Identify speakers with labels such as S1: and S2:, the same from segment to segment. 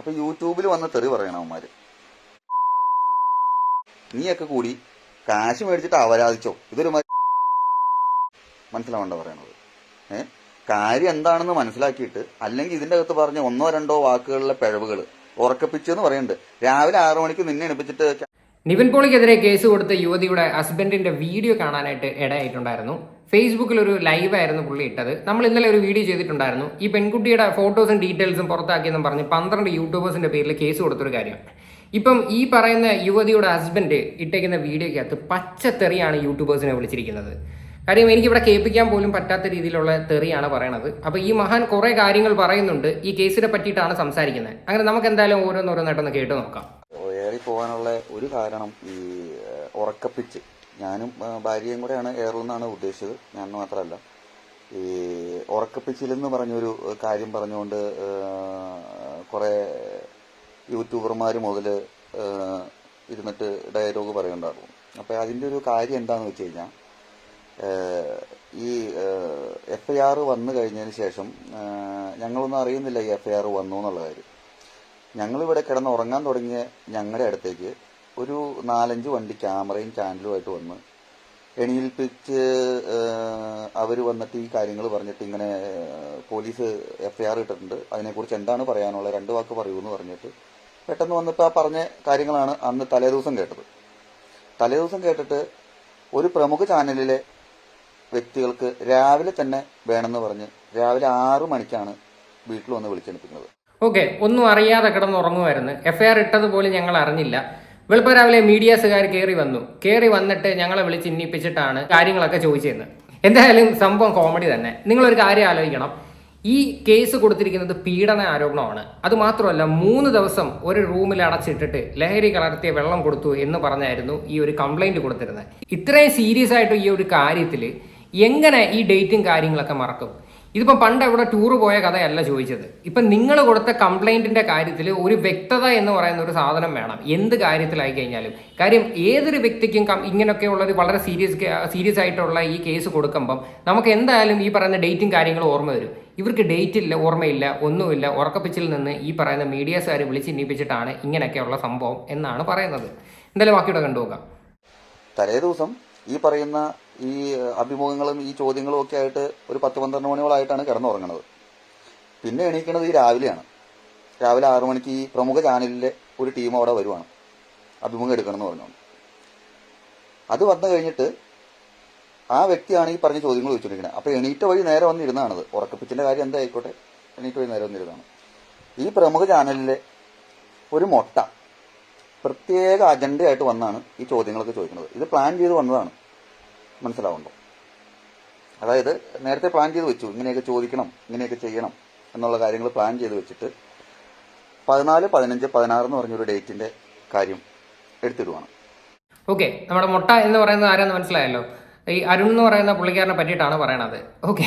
S1: അപ്പൊ യൂട്യൂബിൽ വന്ന തെറി പറയണം അവന്മാര്. നീയൊക്കെ കൂടി കാശ് മേടിച്ചിട്ട് അവരാധിച്ചോ ഇതൊരു മനസ്സിലാവണ്ട പറയണത്. ഏ? കാര്യം എന്താണെന്ന് മനസ്സിലാക്കിയിട്ട് അല്ലെങ്കിൽ ഇതിന്റെ അകത്ത് പറഞ്ഞ ഒന്നോ രണ്ടോ വാക്കുകളിലെ പിഴവുകൾ ഉറക്കപ്പിച്ചെന്ന് പറയുന്നുണ്ട് രാവിലെ ആറു മണിക്ക് നിന്നെ എണിപ്പിച്ചിട്ട്
S2: നിവിൻ പോളിക്കെതിരെ കേസ് കൊടുത്ത യുവതിയുടെ ഹസ്ബൻഡിന്റെ വീഡിയോ കാണാനായിട്ട് ഇടയായിട്ടുണ്ടായിരുന്നു. ഫേസ്ബുക്കിൽ ഒരു ലൈവ് ആയിരുന്നു പുള്ളി ഇട്ടത്. നമ്മൾ ഇന്നലെ ഒരു വീഡിയോ ചെയ്തിട്ടുണ്ടായിരുന്നു. ഈ പെൺകുട്ടിയുടെ ഫോട്ടോസും ഡീറ്റെയിൽസും പുറത്താക്കിയെന്നും പറഞ്ഞ് പന്ത്രണ്ട് യൂട്യൂബേഴ്സിന്റെ പേരിൽ കേസ് കൊടുത്തൊരു കാര്യം. ഇപ്പം ഈ പറയുന്ന യുവതിയുടെ ഹസ്ബൻഡ് ഇട്ടേക്കുന്ന വീഡിയോക്കകത്ത് പച്ചത്തെറിയാണ് യൂട്യൂബേഴ്സിനെ വിളിച്ചിരിക്കുന്നത്. കാര്യം എനിക്കിവിടെ കേൾപ്പിക്കാൻ പോലും പറ്റാത്ത രീതിയിലുള്ള തെറിയാണ് പറയണത്. അപ്പോൾ ഈ മഹാൻ കുറേ കാര്യങ്ങൾ പറയുന്നുണ്ട്. ഈ കേസിനെ പറ്റിയിട്ടാണ് സംസാരിക്കുന്നത്. അങ്ങനെ നമുക്ക് എന്തായാലും ഓരോന്നോരോന്നായിട്ടൊന്ന് കേട്ട് നോക്കാം.
S1: ഏറി പോകാനുള്ള ഒരു കാരണം ഈ ഉറക്കപ്പിച്ച്. ഞാനും ഭാര്യയും കൂടെയാണ് ഏറുമെന്നാണ് ഉദ്ദേശിച്ചത്. ഞാൻ മാത്രമല്ല. ഈ ഉറക്കപ്പിച്ചിലെന്ന് പറഞ്ഞൊരു കാര്യം പറഞ്ഞുകൊണ്ട് കുറേ യൂട്യൂബർമാർ മുതൽ ഇരുന്നിട്ട് ഡയലോഗ് പറയുന്നുണ്ടായിരുന്നു. അപ്പോൾ അതിന്റെ ഒരു കാര്യം എന്താണെന്ന് വെച്ച് കഴിഞ്ഞാൽ ഈ എഫ് ഐ ആർ വന്നു കഴിഞ്ഞതിന് ശേഷം ഞങ്ങളൊന്നും അറിയുന്നില്ല ഈ എഫ് ഐ ആർ വന്നു എന്നുള്ള കാര്യം. ഞങ്ങളിവിടെ കിടന്ന് ഉറങ്ങാൻ തുടങ്ങിയ ഞങ്ങളുടെ അടുത്തേക്ക് ഒരു നാലഞ്ച് വണ്ടി ക്യാമറയും ചാനലുമായിട്ട് വന്ന് എണീൽപ്പിച്ച് അവർ വന്നിട്ട് ഈ കാര്യങ്ങൾ പറഞ്ഞിട്ട് ഇങ്ങനെ പോലീസ് എഫ്ഐആർ ആർ ഇട്ടിട്ടുണ്ട്. അതിനെക്കുറിച്ച് എന്താണ് പറയാനുള്ളത്? രണ്ട് വാക്ക് പറയൂ എന്ന് പറഞ്ഞിട്ട് പെട്ടെന്ന് വന്നിപ്പോൾ ആ പറഞ്ഞ കാര്യങ്ങളാണ് അന്ന് തലേദിവസം കേട്ടത്. തലേദിവസം കേട്ടിട്ട് ഒരു പ്രമുഖ ചാനലിലെ വ്യക്തികൾക്ക് രാവിലെ തന്നെ വേണമെന്ന് പറഞ്ഞ് രാവിലെ ആറു മണിക്കാണ് വീട്ടിൽ വന്ന് വിളിച്ചെടുപ്പിക്കുന്നത്.
S2: ഓക്കെ ഒന്നും അറിയാതെ കിടന്നുറങ്ങുമായിരുന്നു എഫ് ഐ ആർ ഇട്ടതുപോലും ഞങ്ങൾ അറിഞ്ഞില്ല. വെളുപ്പം രാവിലെ മീഡിയാസുകാർ കയറി വന്നു. കയറി വന്നിട്ട് ഞങ്ങളെ വിളിച്ച് ഇന്നിപ്പിച്ചിട്ടാണ് കാര്യങ്ങളൊക്കെ ചോദിച്ചിരുന്നത്. എന്തായാലും സംഭവം കോമഡി തന്നെ. നിങ്ങളൊരു കാര്യം ആലോചിക്കണം. ഈ കേസ് കൊടുത്തിരിക്കുന്നത് പീഡന ആരോപണമാണ്. അത് മാത്രമല്ല മൂന്ന് ദിവസം ഒരു റൂമിൽ അടച്ചിട്ടിട്ട് ലഹരി കലർത്തിയ വെള്ളം കൊടുത്തു എന്ന് പറഞ്ഞായിരുന്നു ഈ ഒരു കംപ്ലൈന്റ് കൊടുത്തിരുന്നത്. ഇത്രയും സീരിയസ് ആയിട്ട് ഈ ഒരു കാര്യത്തിൽ എങ്ങനെ ഈ ഡേറ്റും കാര്യങ്ങളൊക്കെ മറക്കും? ഇതിപ്പം പണ്ട് അവിടെ ടൂർ പോയ കഥയല്ല ചോദിച്ചത്. ഇപ്പം നിങ്ങൾ കൊടുത്ത കംപ്ലൈന്റിന്റെ കാര്യത്തിൽ ഒരു വ്യക്തത എന്ന് പറയുന്ന ഒരു സാധനം വേണം. എന്ത് കാര്യത്തിലായി കഴിഞ്ഞാലും. കാര്യം ഏതൊരു വ്യക്തിക്കും കം- ഇങ്ങനെയൊക്കെയുള്ള വളരെ സീരിയസ് സീരിയസ് ആയിട്ടുള്ള ഈ കേസ് കൊടുക്കുമ്പം നമുക്ക് എന്തായാലും ഈ പറയുന്ന ഡേറ്റും കാര്യങ്ങളും ഓർമ്മ വരും. ഇവർക്ക് ഡേറ്റ് ഇല്ല ഓർമ്മയില്ല ഒന്നുമില്ല. ഉറക്കപ്പിച്ചിൽ നിന്ന് ഈ പറയുന്ന മീഡിയാസുകാർ വിളിച്ച് ഇന്നിപ്പിച്ചിട്ടാണ് ഇങ്ങനെയൊക്കെയുള്ള സംഭവം എന്നാണ് പറയുന്നത്. എന്തായാലും ബാക്കിയുടെ കണ്ടുപോകാം
S1: തലേ ദിവസം ഈ പറയുന്ന ഈ അഭിമുഖങ്ങളും ഈ ചോദ്യങ്ങളും ഒക്കെ ആയിട്ട് ഒരു പത്ത് പന്ത്രണ്ട് മണിയോളായിട്ടാണ് കിടന്നുറങ്ങണത്. പിന്നെ എണീക്കണത് ഈ രാവിലെയാണ്. രാവിലെ ആറു മണിക്ക് ഈ പ്രമുഖ ചാനലിലെ ഒരു ടീം അവിടെ വരുവാണ്. അഭിമുഖം എടുക്കണം എന്ന് പറഞ്ഞു അത് വന്നു കഴിഞ്ഞിട്ട് ആ വ്യക്തിയാണ് ഈ പറഞ്ഞ ചോദ്യങ്ങൾ ചോദിച്ചുകൊണ്ടിരിക്കുന്നത്. അപ്പോൾ എണീറ്റ വഴി നേരെ വന്നിരുന്നാണത് ഉറക്കപ്പിച്ചിന്റെ കാര്യം എന്തായിക്കോട്ടെ എണീറ്റ വഴി നേരെ വന്നിരുന്നതാണ്. ഈ പ്രമുഖ ചാനലിലെ ഒരു മൊട്ട പ്രത്യേക അജണ്ടയായിട്ട് വന്നാണ് ഈ ചോദ്യങ്ങളൊക്കെ ചോദിക്കുന്നത്. ഇത് പ്ലാൻ ചെയ്ത് വന്നതാണ്. മനസ്സിലാവുണ്ടോ? അതായത് നേരത്തെ പ്ലാൻ ചെയ്ത് വെച്ചു. ഇങ്ങനെയൊക്കെ ചോദിക്കണം ഇങ്ങനെയൊക്കെ ചെയ്യണം എന്നുള്ള കാര്യങ്ങൾ പ്ലാൻ ചെയ്ത് വെച്ചിട്ട് പതിനാല് പതിനഞ്ച് പതിനാറ് എന്ന് പറഞ്ഞൊരു ഡേറ്റിന്റെ കാര്യം എടുത്തിടുവാണ്.
S2: ഓക്കെ നമ്മുടെ മുട്ട എന്ന് പറയുന്നത് ആരാന്ന് മനസ്സിലായല്ലോ? ഈ അരുൺ എന്ന് പറയുന്ന പുള്ളിക്കാരനെ പറ്റിയിട്ടാണ് പറയണത്. ഓക്കെ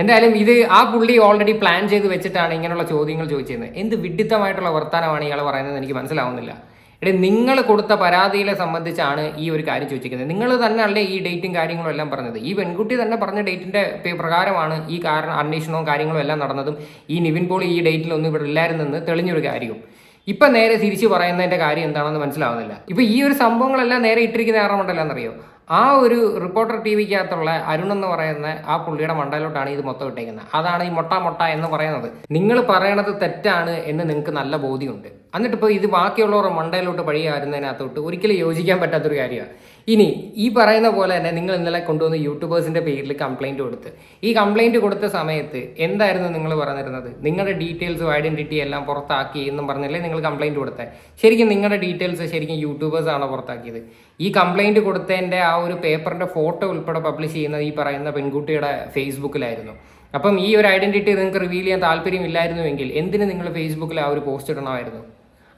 S2: എന്തായാലും ഇത് ആ പുള്ളി ഓൾറെഡി പ്ലാൻ ചെയ്ത് വെച്ചിട്ടാണ് ഇങ്ങനെയുള്ള ചോദ്യങ്ങൾ ചോദിച്ചിരുന്നത്. എന്ത് വിഡിത്തമായിട്ടുള്ള വർത്താനമാണ് ഇയാൾ പറയുന്നത് എനിക്ക് മനസ്സിലാവുന്നില്ല. എടേ നിങ്ങൾ കൊടുത്ത പരാതിയിലെ സംബന്ധിച്ചാണ് ഈ ഒരു കാര്യം ചോദിച്ചിരിക്കുന്നത്. നിങ്ങൾ തന്നെ അല്ലേ ഈ ഡേറ്റും കാര്യങ്ങളും എല്ലാം പറഞ്ഞത്. ഈ പെൺകുട്ടി തന്നെ പറഞ്ഞ ഡേറ്റിന്റെ പ്രകാരമാണ് ഈ കാരണം അന്വേഷണവും കാര്യങ്ങളും എല്ലാം നടന്നതും ഈ നിവിൻ പോൾ ഈ ഡേറ്റിലൊന്നും ഇവിടെ ഇല്ലായിരുന്നെന്ന് തെളിഞ്ഞൊരു കാര്യവും. ഇപ്പം നേരെ തിരിച്ച് പറയുന്നതിന്റെ കാര്യം എന്താണെന്ന് മനസ്സിലാവുന്നില്ല. ഇപ്പം ഈ ഒരു സംഭവങ്ങളെല്ലാം നേരെ ഇട്ടിരിക്കുന്ന ആറാമുണ്ടല്ലോ മണ്ടല്ലെന്നറിയോ ആ ഒരു റിപ്പോർട്ടർ ടി വിക്കകത്തുള്ള അരുൺ എന്ന് പറയുന്ന ആ പുള്ളിയുടെ മണ്ടയിലോട്ടാണ് ഇത് മൊത്തം ഇട്ടേക്കുന്നത്. അതാണ് ഈ മൊട്ട മൊട്ട എന്ന് പറയുന്നത്. നിങ്ങൾ പറയണത് തെറ്റാണ് എന്ന് നിങ്ങൾക്ക് നല്ല ബോധ്യമുണ്ട്. എന്നിട്ട് ഇപ്പോൾ ഇത് ബാക്കിയുള്ളവരുടെ മണ്ടയിലോട്ട് പഴിയാറുന്നതിനകത്തോട്ട് ഒരിക്കലും യോജിക്കാൻ പറ്റാത്തൊരു കാര്യമാണ് ഇനി ഈ പറയുന്ന പോലെ തന്നെ നിങ്ങൾ ഇന്നലെ കൊണ്ടുവന്ന യൂട്യൂബേഴ്സിന്റെ പേരിൽ കംപ്ലൈന്റ് കൊടുത്ത്. ഈ കംപ്ലൈന്റ് കൊടുത്ത സമയത്ത് എന്തായിരുന്നു നിങ്ങൾ പറഞ്ഞിരുന്നത്? നിങ്ങളുടെ ഡീറ്റെയിൽസും ഐഡന്റിറ്റി എല്ലാം പുറത്താക്കി എന്നും പറഞ്ഞല്ലേ നിങ്ങൾ കംപ്ലൈന്റ് കൊടുത്തത് ശരിക്കും നിങ്ങളുടെ ഡീറ്റെയിൽസ് ശരിക്കും യൂട്യൂബേഴ്സാണോ പുറത്താക്കിയത്? ഈ കംപ്ലൈന്റ് കൊടുത്തതിന്റെ ആ ഒരു പേപ്പറിന്റെ ഫോട്ടോ ഉൾപ്പെടെ പബ്ലിഷ് ചെയ്യുന്നത് ഈ പറയുന്ന പെൺകുട്ടിയുടെ ഫേസ്ബുക്കിലായിരുന്നു. അപ്പം ഈ ഒരു ഐഡന്റിറ്റി നിങ്ങൾക്ക് റിവീൽ ചെയ്യാൻ താല്പര്യമില്ലായിരുന്നുവെങ്കിൽ എന്തിന് നിങ്ങൾ ഫേസ്ബുക്കിൽ ആ ഒരു പോസ്റ്റ് ഇടണമായിരുന്നു?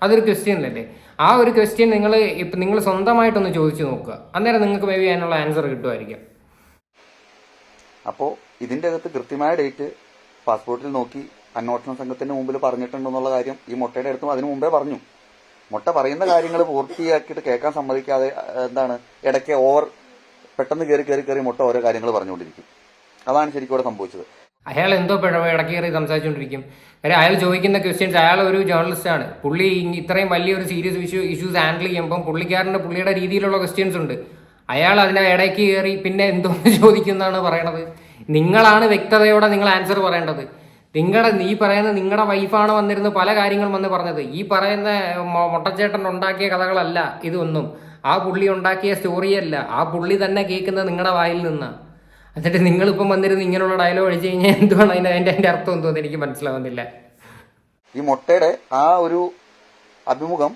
S2: അതൊരു ക്വസ്റ്റ്യൻ അല്ലേ? ആ ഒരു ക്വസ്റ്റ്യൻ നിങ്ങൾ ഇപ്പം നിങ്ങൾ സ്വന്തമായിട്ടൊന്ന് ചോദിച്ചു നോക്കുക. അന്നേരം നിങ്ങൾക്ക് മേ ബി അതിനുള്ള ആൻസർ കിട്ടുമായിരിക്കും.
S1: അപ്പോൾ ഇതിന്റെ അകത്ത് കൃത്യമായ ഡേറ്റ് പാസ്പോർട്ടിൽ നോക്കി അന്വേഷണ സംഘത്തിന്റെ മുമ്പിൽ പറഞ്ഞിട്ടുണ്ടെന്നുള്ള കാര്യം ഈ മുട്ടയുടെ അടുത്തും അതിനു മുമ്പേ പറഞ്ഞു. മുട്ട പറയുന്ന കാര്യങ്ങൾ പൂർത്തിയാക്കിയിട്ട് കേൾക്കാൻ സമ്മതിക്കാതെ എന്താണ് ഇടയ്ക്ക് ഓവർ പെട്ടെന്ന് കയറി കയറി കയറി മുട്ട ഓരോ കാര്യങ്ങൾ പറഞ്ഞുകൊണ്ടിരിക്കും. അതാണ് ശരിക്കും ഇവിടെ സംഭവിച്ചത്.
S2: അയാൾ എന്തോ ഇടയ്ക്ക് കയറി സംസാരിച്ചുകൊണ്ടിരിക്കും. കാര്യം അയാൾ ചോദിക്കുന്ന ക്വസ്റ്റ്യൻസ് അയാൾ ഒരു ജേർണലിസ്റ്റ് ആണ്. പുള്ളി ഇത്രയും വലിയൊരു സീരിയസ് ഇഷ്യൂ ഇഷ്യൂസ് ഹാൻഡിൽ ചെയ്യുമ്പം പുള്ളിക്കാരന്റെ പുള്ളിയുടെ രീതിയിലുള്ള ക്വസ്റ്റ്യൻസ് ഉണ്ട്. അയാൾ അതിനെ ഇടയ്ക്ക് കയറി പിന്നെ എന്തോ ചോദിക്കുന്നതാണ് പറയണത്. നിങ്ങളാണ് വ്യക്തതയോടെ നിങ്ങൾ ആൻസർ പറയേണ്ടത്. നിങ്ങളുടെ നീ പറയുന്ന നിങ്ങളുടെ വൈഫാണ് വന്നിരുന്ന് പല കാര്യങ്ങളും വന്ന് പറഞ്ഞത്. ഈ പറയുന്ന മൊട്ടച്ചേട്ടൻ ഉണ്ടാക്കിയ കഥകളല്ല ഇതൊന്നും. ആ പുള്ളി ഉണ്ടാക്കിയ സ്റ്റോറിയല്ല ആ പുള്ളി തന്നെ കേൾക്കുന്നത് നിങ്ങളുടെ വായിൽ നിന്നാണ് എന്നിട്ട് നിങ്ങളിപ്പം വന്നിരുന്ന് ഇങ്ങനെയുള്ള ഡയലോഗ് അടിച്ചു കഴിഞ്ഞാൽ എന്തുവാണ് അതിന്റെ അതിന്റെ അതിന്റെ അർത്ഥം എന്തോന്ന് എനിക്ക് മനസ്സിലാവുന്നില്ല.
S1: ഈ മുട്ടയുടെ ആ ഒരു അഭിമുഖം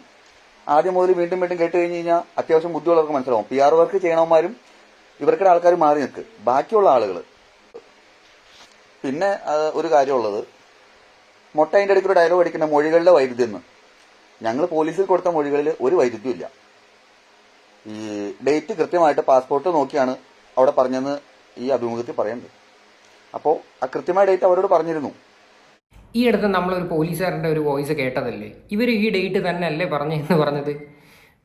S1: ആദ്യം മുതൽ വീണ്ടും വീണ്ടും കേട്ട് കഴിഞ്ഞ് കഴിഞ്ഞാൽ അത്യാവശ്യം ബുദ്ധിയുള്ളവർക്ക് മനസ്സിലാവും. പി ആർ വർക്ക് ചെയ്യണവന്മാരും ഇവർക്കുടെ ആൾക്കാർ മാറി നിൽക്ക്. ബാക്കിയുള്ള ആളുകൾ പിന്നെ ഒരു കാര്യമുള്ളത്. മുട്ട അതിന്റെ അടുക്കൊരു ഡയലോഗ് അടിക്കുന്ന മൊഴികളുടെ വൈരുദ്ധ്യം എന്ന്. ഞങ്ങൾ പോലീസിൽ കൊടുത്ത മൊഴികളിൽ ഒരു വൈരുദ്ധ്യമില്ല ഈ ഡേറ്റ് കൃത്യമായിട്ട് പാസ്പോർട്ട് നോക്കിയാണ് അവിടെ പറഞ്ഞെന്ന് ഈ അഭിമുഖത്തിൽ പറയുന്നത്. അപ്പോൾ ആ കൃത്യമായ ഡേറ്റ് അവരോട് പറഞ്ഞിരുന്നു.
S2: ഈ അടുത്ത് നമ്മളൊരു പോലീസുകാരന്റെ ഒരു വോയിസ് കേട്ടതല്ലേ? ഇവർ ഈ ഡേറ്റ് തന്നെ അല്ലേ പറഞ്ഞതെന്ന് പറഞ്ഞത്?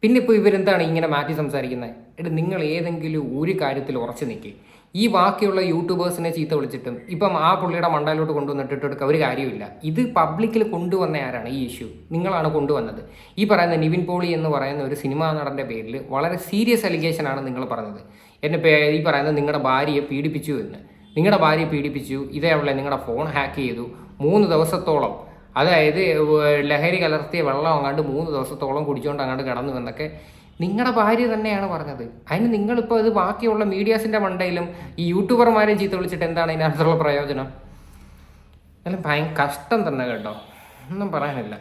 S2: പിന്നെ ഇപ്പോൾ ഇവരെന്താണ് ഇങ്ങനെ മാറ്റി സംസാരിക്കുന്നത് എടുത്ത് നിങ്ങൾ ഏതെങ്കിലും ഒരു കാര്യത്തിൽ ഉറച്ചു നിൽക്കുക ഈ ബാക്കിയുള്ള യൂട്യൂബേഴ്സിനെ ചീത്ത വിളിച്ചിട്ടും ഇപ്പം ആ പുള്ളിയുടെ മണ്ടയിലോട്ട് കൊണ്ടുവന്നിട്ട് ഒരു കാര്യമില്ല. ഇത് പബ്ലിക്കിൽ കൊണ്ടുവന്ന ആരാണ്? ഈ ഇഷ്യൂ നിങ്ങളാണ് കൊണ്ടുവന്നത്. ഈ പറയുന്ന നിവിൻ പോളി എന്ന് പറയുന്ന ഒരു സിനിമാ നടന്റെ പേരിൽ വളരെ സീരിയസ് അലിഗേഷൻ ആണ് നിങ്ങൾ പറഞ്ഞത്. എന്നെ പേ ഈ പറയുന്നത് നിങ്ങളുടെ ഭാര്യയെ പീഡിപ്പിച്ചു എന്ന്. നിങ്ങളുടെ ഭാര്യയെ പീഡിപ്പിച്ചു. ഇതേപോലെ നിങ്ങളുടെ ഫോൺ ഹാക്ക് ചെയ്തു. മൂന്ന് ദിവസത്തോളം. അതായത് ലഹരി കലർത്തിയ വെള്ളം അങ്ങാണ്ട് മൂന്ന് ദിവസത്തോളം കുടിച്ചുകൊണ്ട് അങ്ങോട്ട് കിടന്നു എന്നൊക്കെ നിങ്ങളുടെ ഭാര്യ തന്നെയാണ് പറഞ്ഞത്. അതിന് നിങ്ങളിപ്പോൾ ഇത് ബാക്കിയുള്ള മീഡിയാസിന്റെ മണ്ടയിലും ഈ യൂട്യൂബർമാരെയും ചീത്ത വിളിച്ചിട്ട് എന്താണ് അതിനകത്തുള്ള പ്രയോജനം? എന്നാലും ഭയങ്കര കഷ്ടം തന്നെ കേട്ടോ. ഒന്നും പറയാനില്ല.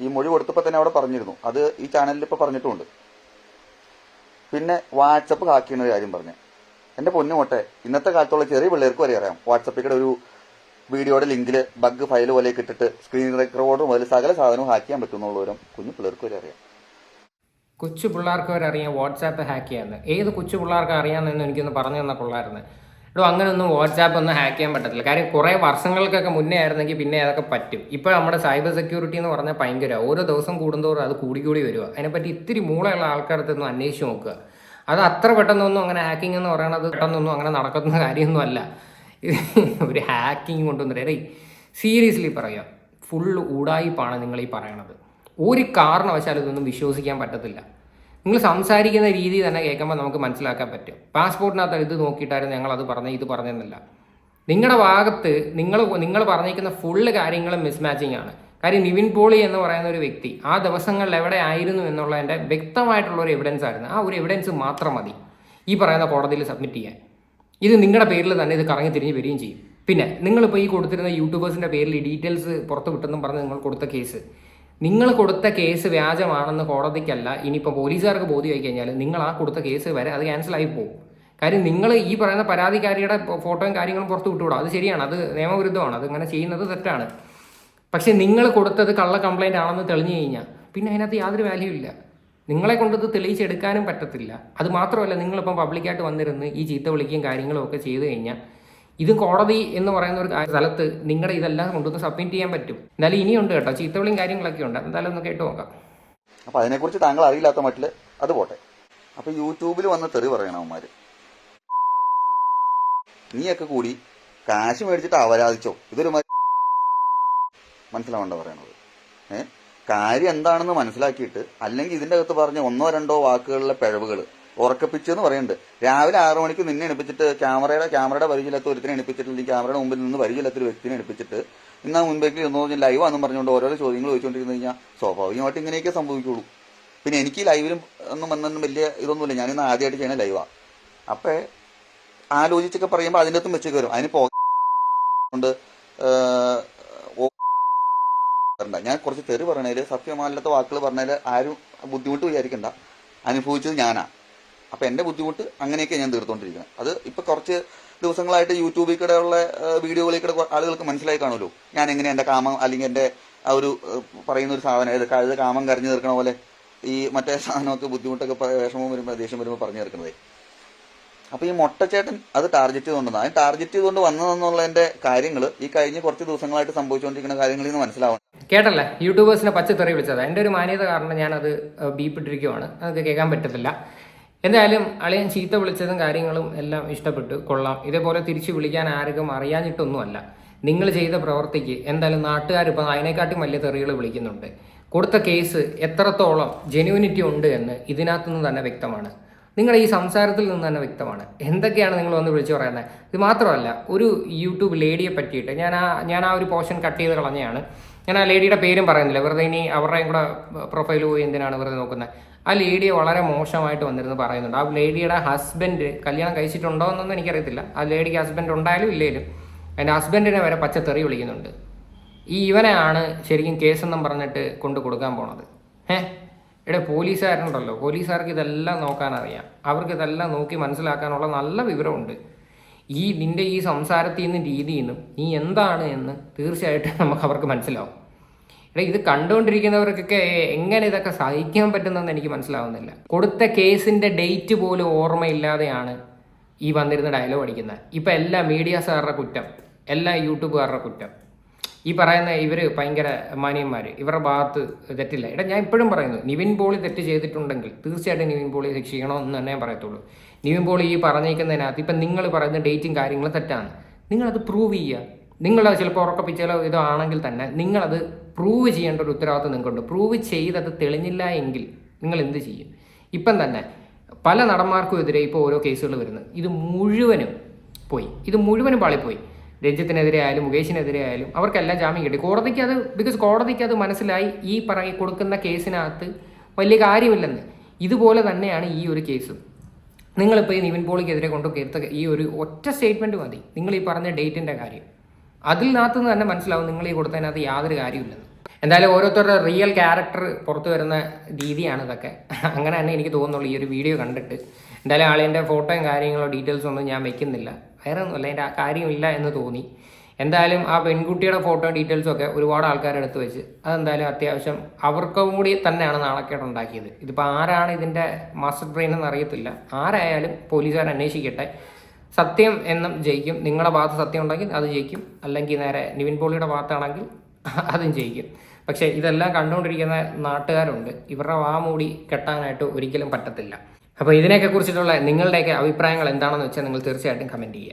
S1: ഈ മൊഴി കൊടുത്തപ്പോൾ തന്നെ അവിടെ പറഞ്ഞിരുന്നു. അത് ഈ ചാനലിൽ ഇപ്പോൾ പറഞ്ഞിട്ടുമുണ്ട് പിന്നെ വാട്സപ്പ് കാക്കിയെന്ന കാര്യം പറഞ്ഞു. എന്റെ പൊന്നു മോട്ടെ ഇന്നത്തെ കാലത്തുള്ള ചെറിയ പിള്ളേർക്ക് വരെ അറിയാം. വാട്സപ്പിക്കടെ ഒരു വീഡിയോയുടെ ലിങ്കിൽ ബഗ് ഫയൽ പോലെ ഇട്ടിട്ട് സ്ക്രീൻ റെക്കോർഡ് മുതൽ സകല സാധനവും ഹാക്ക് ചെയ്യാൻ പറ്റുന്നുള്ളവരും കുഞ്ഞു പിള്ളേർക്ക് വരെ അറിയാം.
S2: കൊച്ചു പിള്ളേർക്ക് വരെ അറിയാം വാട്സാപ്പ് ഹാക്ക് ചെയ്യാമെന്ന് ഏത് കൊച്ചു പിള്ളേർക്ക് അറിയാമെന്ന് എനിക്കൊന്ന് പറഞ്ഞു തന്ന കൊള്ളായിരുന്നു. എടോ അങ്ങനെയൊന്നും വാട്സാപ്പ് ഒന്നും ഹാക്ക് ചെയ്യാൻ പറ്റത്തില്ല. കാര്യം കുറേ വർഷങ്ങൾക്കൊക്കെ മുന്നേ ആയിരുന്നെങ്കിൽ പിന്നെ അതൊക്കെ പറ്റും. ഇപ്പോൾ നമ്മുടെ സൈബർ സെക്യൂരിറ്റി എന്ന് പറഞ്ഞാൽ ഭയങ്കര. ഓരോ ദിവസം കൂടുന്തോറും അത് കൂടി കൂടി വരിക അതിനെപ്പറ്റി ഇത്തിരി മൂളയുള്ള ആൾക്കാരുടെ ഒന്ന് അന്വേഷിച്ച് നോക്കുക. അത് അത്ര പെട്ടെന്നൊന്നും അങ്ങനെ ഹാക്കിംഗ് എന്ന് പറയണത് പെട്ടെന്നൊന്നും അങ്ങനെ നടക്കുന്ന കാര്യമൊന്നും അല്ല. ഒരു ഹാക്കിംഗ് കൊണ്ടുവന്നിട്ട്. സീരിയസ്ലി പറയുക ഫുൾ ഊടായിപ്പാണ് നിങ്ങൾ ഈ പറയണത്. ഒരു കാരണവശാലും ഇതൊന്നും വിശ്വസിക്കാൻ പറ്റത്തില്ല. നിങ്ങൾ സംസാരിക്കുന്ന രീതി തന്നെ കേൾക്കുമ്പോൾ നമുക്ക് മനസ്സിലാക്കാൻ പറ്റും. പാസ്പോർട്ടിനകത്ത് ഇത് നോക്കിയിട്ടായിരുന്നു ഞങ്ങൾ അത് പറഞ്ഞ ഇത് പറഞ്ഞെന്നില്ല നിങ്ങളുടെ ഭാഗത്ത് നിങ്ങൾ നിങ്ങൾ പറഞ്ഞിരിക്കുന്ന ഫുള്ള് കാര്യങ്ങളും മിസ്മാച്ചിങ് ആണ്. കാര്യം നിവിൻ പോളി എന്ന് പറയുന്ന ഒരു വ്യക്തി ആ ദിവസങ്ങളിൽ എവിടെ ആയിരുന്നു എന്നുള്ളതിന്റെ വ്യക്തമായിട്ടുള്ള ഒരു എവിഡൻസ് ആയിരുന്നു. ആ ഒരു എവിഡൻസ് മാത്രം മതി ഈ പറയുന്ന കോടതിയിൽ സബ്മിറ്റ് ചെയ്യാൻ. ഇത് നിങ്ങളുടെ പേരിൽ തന്നെ ഇത് കറങ്ങി തിരിഞ്ഞ് വരികയും ചെയ്യും. പിന്നെ നിങ്ങളിപ്പോൾ ഈ കൊടുത്തിരുന്ന യൂട്യൂബേഴ്സിന്റെ പേരിൽ ഡീറ്റെയിൽസ് പുറത്ത് വിട്ടെന്നും പറഞ്ഞ് നിങ്ങൾ കൊടുത്ത കേസ് നിങ്ങൾ കൊടുത്ത കേസ് വ്യാജമാണെന്ന് കോടതിക്കല്ല. ഇനിയിപ്പോൾ പോലീസുകാർക്ക് ബോധ്യമായി കഴിഞ്ഞാൽ നിങ്ങൾ ആ കൊടുത്ത കേസ് വരെ അത് ക്യാൻസലായി പോകും കാര്യം നിങ്ങൾ ഈ പറയുന്ന പരാതിക്കാരിയുടെ ഫോട്ടോയും കാര്യങ്ങളും പുറത്ത് വിട്ടുവിടും അത് ശരിയാണ്. അത് നിയമവിരുദ്ധമാണ്. അത് ഇങ്ങനെ ചെയ്യുന്നത് തെറ്റാണ്. പക്ഷേ നിങ്ങൾ കൊടുത്തത് കള്ള കംപ്ലൈന്റ് ആണെന്ന് തെളിഞ്ഞു കഴിഞ്ഞാൽ പിന്നെ അതിനകത്ത് യാതൊരു വാല്യൂ ഇല്ല. നിങ്ങളെ കൊണ്ടത് തെളിയിച്ചെടുക്കാനും പറ്റത്തില്ല. അത് മാത്രമല്ല നിങ്ങളിപ്പം പബ്ലിക്കായിട്ട് വന്നിരുന്ന് ഈ ചീത്ത വിളിക്കുകയും കാര്യങ്ങളും ഒക്കെ ചെയ്തു കഴിഞ്ഞാൽ ഇത് കോടതി എന്ന് പറയുന്ന ഒരു സ്ഥലത്ത് നിങ്ങളുടെ ഇതെല്ലാം കൊണ്ടുവന്ന് സബ്മിറ്റ് ചെയ്യാൻ പറ്റും. എന്നാലും ഇനിയുണ്ട് കേട്ടോ. ചീത്തവിളിയും കാര്യങ്ങളൊക്കെ ഉണ്ട്. എന്തായാലും ഒന്ന് കേട്ട് നോക്കാം.
S1: അപ്പൊ അതിനെക്കുറിച്ച് താങ്കൾ അറിയില്ലാത്ത മട്ടിൽ അത് പോട്ടെ. അപ്പൊ യൂട്യൂബിൽ വന്ന് തെറി പറയണം അവന്മാര്. നീയൊക്കെ കൂടി കാശ് മേടിച്ചിട്ട് അവരാധിച്ചോ ഇതൊരു മനസ്സിലാവണ്ട പറയണത്. ഏഹ് കാര്യം എന്താണെന്ന് മനസ്സിലാക്കിയിട്ട് അല്ലെങ്കിൽ ഇതിന്റെ അകത്ത് പറഞ്ഞ ഒന്നോ രണ്ടോ വാക്കുകളിലെ പിഴവുകൾ ഉറക്കപ്പിച്ചെന്ന് പറയുന്നുണ്ട്. രാവിലെ ആറു മണിക്ക് നിന്നെ എണിപ്പിച്ചിട്ട് ക്യാമറയുടെ ക്യാമറയുടെ പരിചയമില്ലാത്ത ഒരുത്തിനെ എണിപ്പിച്ചിട്ട് അല്ലെങ്കിൽ ക്യാമറയുടെ മുമ്പിൽ നിന്ന് പരിചയമില്ലാത്ത ഒരു വ്യക്തിനെ എണിപ്പിച്ചിട്ട് ഇന്നാ മുൻപേക്ക് എന്ന് പറഞ്ഞ് ലൈവ് ആണെന്ന് പറഞ്ഞുകൊണ്ട് ഓരോരോ ചോദ്യങ്ങൾ ചോദിച്ചുകൊണ്ടിരുന്നു കഴിഞ്ഞാൽ സ്വാഭാവികമായിട്ട് ഇങ്ങനെയൊക്കെ സംഭവിക്കുള്ളൂ. പിന്നെ എനിക്ക് ലൈവിലും ഒന്നും വന്നൊന്നും വലിയ ഇതൊന്നുമില്ല. ഞാനിന്ന് ആദ്യമായിട്ട് ചെയ്യണ ലൈവാ അപ്പേ ആലോചിച്ചൊക്കെ പറയുമ്പോൾ അതിന്റെ അകത്തും വെച്ച് കയറും അതിന് പോകൊണ്ട് ഞാൻ കുറച്ച് തെറി പറഞ്ഞതിൽ സത്യമല്ലാത്ത വാക്കുകൾ പറഞ്ഞതിൽ ആരും ബുദ്ധിമുട്ട് വിചാരിക്കണ്ട. അനുഭവിച്ചത് ഞാനാ. അപ്പൊ എന്റെ ബുദ്ധിമുട്ട് അങ്ങനെയൊക്കെ ഞാൻ തീർത്തോണ്ടിരിക്കുന്നത് അത് ഇപ്പൊ കുറച്ച് ദിവസങ്ങളായിട്ട് യൂട്യൂബിൽ കൂടെ ഉള്ള വീഡിയോകളിൽ കൂടെ ആളുകൾക്ക് മനസ്സിലായി കാണുമല്ലോ. ഞാൻ എങ്ങനെ എന്റെ കാമം അല്ലെങ്കിൽ എന്റെ ആ ഒരു പറയുന്ന ഒരു സാധനം ഇത് കഴുത കാമം കരഞ്ഞു തീർക്കണ പോലെ ഈ മറ്റേ സാധനമൊക്കെ ബുദ്ധിമുട്ടൊക്കെ വേഷം വിഷമം വരുമ്പോൾ ദേഷ്യം വരുമ്പോൾ പറഞ്ഞു തീർക്കുന്നത് അപ്പൊ ഈ മൊട്ടച്ചേട്ടൻ അത് ടാർഗറ്റ് ചെയ്തുകൊണ്ടാണ് അതിന് ടാർഗറ്റ് ചെയ്തുകൊണ്ട് വന്നതെന്നുള്ളതിന്റെ കാര്യങ്ങൾ ഈ കഴിഞ്ഞ കുറച്ച് ദിവസങ്ങളായിട്ട് സംഭവിച്ചുകൊണ്ടിരിക്കുന്ന കാര്യങ്ങളിൽ നിന്ന് മനസ്സിലാവണം
S2: കേട്ടല്ലേ? യൂട്യൂബേഴ്സിനെ പച്ചത്തെറി വിളിച്ചത്. എന്റെ ഒരു മാന്യത കാരണം ഞാനത് ബീപ്പിട്ടിരിക്കുവാണ്. അതൊക്കെ കേൾക്കാൻ പറ്റത്തില്ല. എന്തായാലും അളിയൻ ചീത്ത വിളിച്ചതും കാര്യങ്ങളും എല്ലാം ഇഷ്ടപ്പെട്ടു. കൊള്ളാം. ഇതേപോലെ തിരിച്ചു വിളിക്കാൻ ആർക്കും അറിയാഞ്ഞിട്ടൊന്നുമല്ല. നിങ്ങൾ ചെയ്ത പ്രവർത്തിക്ക് എന്തായാലും നാട്ടുകാർ ഇപ്പം അതിനെക്കാട്ടും വലിയ തെറികൾ വിളിക്കുന്നുണ്ട്. കൊടുത്ത കേസ് എത്രത്തോളം ജെന്യൂനിറ്റി ഉണ്ട് എന്ന് ഇതിനകത്തു നിന്ന് തന്നെ വ്യക്തമാണ്. നിങ്ങളുടെ ഈ സംസാരത്തിൽ നിന്ന് തന്നെ വ്യക്തമാണ്. എന്തൊക്കെയാണ് നിങ്ങൾ വന്ന് വിളിച്ചു പറയുന്നത്? ഇത് മാത്രമല്ല ഒരു യൂട്യൂബ് ലേഡിയെ പറ്റിയിട്ട് ഞാൻ ആ ഞാൻ ആ ഒരു പോർഷൻ കട്ട് ചെയ്ത് കളഞ്ഞതാണ്. ഞാൻ ആ ലേഡിയുടെ പേരും പറയുന്നില്ല. വെറുതെ ഇനി അവരുടെയും കൂടെ പ്രൊഫൈൽ പോയി എന്തിനാണ് വെറുതെ നോക്കുന്നത് ആ ലേഡിയെ വളരെ മോശമായിട്ട് വന്നിരുന്നു പറയുന്നുണ്ട്. ആ ലേഡിയുടെ ഹസ്ബൻഡ് കല്യാണം കഴിച്ചിട്ടുണ്ടോ എന്നൊന്നും എനിക്കറിയത്തില്ല. ആ ലേഡിക്ക് ഹസ്ബൻഡ് ഉണ്ടായാലും ഇല്ലേലും എന്റെ ഹസ്ബൻഡിനെ വരെ പച്ചത്തെറി വിളിക്കുന്നുണ്ട്. ഈ ഇവനെയാണ് ശരിക്കും കേസെന്നും പറഞ്ഞിട്ട് കൊണ്ടു കൊടുക്കാൻ പോണത്. ഏഹ് ഇവിടെ പോലീസുകാരുണ്ടല്ലോ പോലീസുകാർക്ക് ഇതെല്ലാം നോക്കാൻ അറിയാം അവർക്ക് ഇതെല്ലാം നോക്കി മനസ്സിലാക്കാനുള്ള നല്ല വിവരമുണ്ട്. ഈ നിന്റെ ഈ സംസാരത്തിൽ നിന്നും രീതിയിൽ നിന്നും നീ എന്താണ് എന്ന് തീർച്ചയായിട്ടും നമുക്ക് അവർക്ക് മനസ്സിലാവും. എടാ ഇത് കണ്ടുകൊണ്ടിരിക്കുന്നവർക്കൊക്കെ എങ്ങനെ ഇതൊക്കെ സഹിക്കാൻ പറ്റുന്നതെന്ന് എനിക്ക് മനസ്സിലാവുന്നില്ല. കൊടുത്ത കേസിന്റെ ഡേറ്റ് പോലും ഓർമ്മയില്ലാതെയാണ് ഈ വന്നിരുന്ന ഡയലോഗ് അടിക്കുന്നത്. ഇപ്പം എല്ലാ മീഡിയാസുകാരുടെ കുറ്റം എല്ലാ യൂട്യൂബുകാരുടെ കുറ്റം. ഈ പറയുന്ന ഇവർ ഭയങ്കര മാന്യന്മാർ ഇവരുടെ ഭാഗത്ത് തെറ്റില്ല. എടാ ഞാൻ ഇപ്പോഴും പറയുന്നു നിവിൻ പോളി തെറ്റ് ചെയ്തിട്ടുണ്ടെങ്കിൽ തീർച്ചയായിട്ടും നിവിൻ പോളി ശിക്ഷിക്കണമെന്ന് തന്നെ ഞാൻ പറയത്തുള്ളൂ. നിവിൻ ഈ പറഞ്ഞേക്കുന്നതിനകത്ത് ഇപ്പം നിങ്ങൾ പറയുന്ന ഡേറ്റും കാര്യങ്ങളും തെറ്റാണ്. നിങ്ങളത് പ്രൂവ് ചെയ്യുക. നിങ്ങളത് ചിലപ്പോൾ ഉറക്കപ്പിച്ചാലോ ഇതോ ആണെങ്കിൽ തന്നെ നിങ്ങളത് പ്രൂവ് ചെയ്യേണ്ട ഒരു ഉത്തരവാദിത്വം നിങ്ങൾക്കുണ്ട്. പ്രൂവ് ചെയ്തത് തെളിഞ്ഞില്ല എങ്കിൽ നിങ്ങൾ എന്ത് ചെയ്യും? ഇപ്പം തന്നെ പല നടന്മാർക്കും എതിരെ ഇപ്പോൾ ഓരോ കേസുകൾ വരുന്നത്. ഇത് മുഴുവനും പോയി. ഇത് മുഴുവനും പാളിപ്പോയി. രഞ്ജിത്തിനെതിരെ ആയാലും മുകേഷിനെതിരെ ആയാലും അവർക്കെല്ലാം ജാമ്യം കിട്ടി. കോടതിക്ക് അത് ബിക്കോസ് കോടതിക്ക് അത് മനസ്സിലായി. ഈ പറയ കൊടുക്കുന്ന കേസിനകത്ത് വലിയ കാര്യമില്ലെന്ന്. ഇതുപോലെ തന്നെയാണ് ഈ ഒരു കേസും. നിങ്ങളിപ്പോൾ ഈ നിവിൻ പോളിക്കെതിരെ കൊണ്ടു കേർത്ത ഈ ഒരു ഒറ്റ സ്റ്റേറ്റ്മെന്റ് മതി. നിങ്ങൾ ഈ പറഞ്ഞ ഡേറ്റിന്റെ കാര്യം. അതിനകത്ത് നിന്ന് തന്നെ മനസ്സിലാവും നിങ്ങൾ ഈ കൊടുത്തതിനകത്ത് യാതൊരു കാര്യമില്ലെന്ന്. എന്തായാലും ഓരോരുത്തരുടെ റിയൽ ക്യാരക്ടർ പുറത്തു വരുന്ന രീതിയാണ് ഇതൊക്കെ. അങ്ങനെ തന്നെ എനിക്ക് തോന്നുന്നുള്ളൂ ഈ ഒരു വീഡിയോ കണ്ടിട്ട്. എന്തായാലും ആളിന്റെ ഫോട്ടോയും കാര്യങ്ങളോ ഡീറ്റെയിൽസും ഒന്നും ഞാൻ വെക്കുന്നില്ല. വേറെ ഒന്നുമല്ല അതിന്റെ ആ കാര്യമില്ല എന്ന് തോന്നി. എന്തായാലും ആ പെൺകുട്ടിയുടെ ഫോട്ടോ ഡീറ്റെയിൽസും ഒക്കെ ഒരുപാട് ആൾക്കാർ എടുത്ത് വെച്ച് അതെന്തായാലും അത്യാവശ്യം അവർക്കും കൂടി തന്നെയാണ് നാണക്കേട് ഉണ്ടാക്കിയത്. ഇതിപ്പോൾ ആരാണ് ഇതിന്റെ മാസ്റ്റർ ബ്രെയിൻ എന്ന് അറിയത്തില്ല. ആരായാലും പോലീസുകാർ അന്വേഷിക്കട്ടെ. സത്യം എന്നും ജയിക്കും. നിങ്ങളുടെ ഭാഗത്ത് സത്യം ഉണ്ടെങ്കിൽ അത് ജയിക്കും. അല്ലെങ്കിൽ നേരെ നിവിൻ പോളിയുടെ ഭാഗത്താണെങ്കിൽ അതും ജയിക്കും. പക്ഷേ ഇതെല്ലാം കണ്ടുകൊണ്ടിരിക്കുന്ന നാട്ടുകാരുണ്ട്. ഇവരുടെ വാ മൂടി കെട്ടാനായിട്ട് ഒരിക്കലും പറ്റത്തില്ല. അപ്പോൾ ഇതിനെയൊക്കെ കുറിച്ചിട്ടുള്ള നിങ്ങളുടെയൊക്കെ അഭിപ്രായങ്ങൾ എന്താണെന്ന് വെച്ചാൽ നിങ്ങൾ തീർച്ചയായിട്ടും കമന്റ് ചെയ്യുക.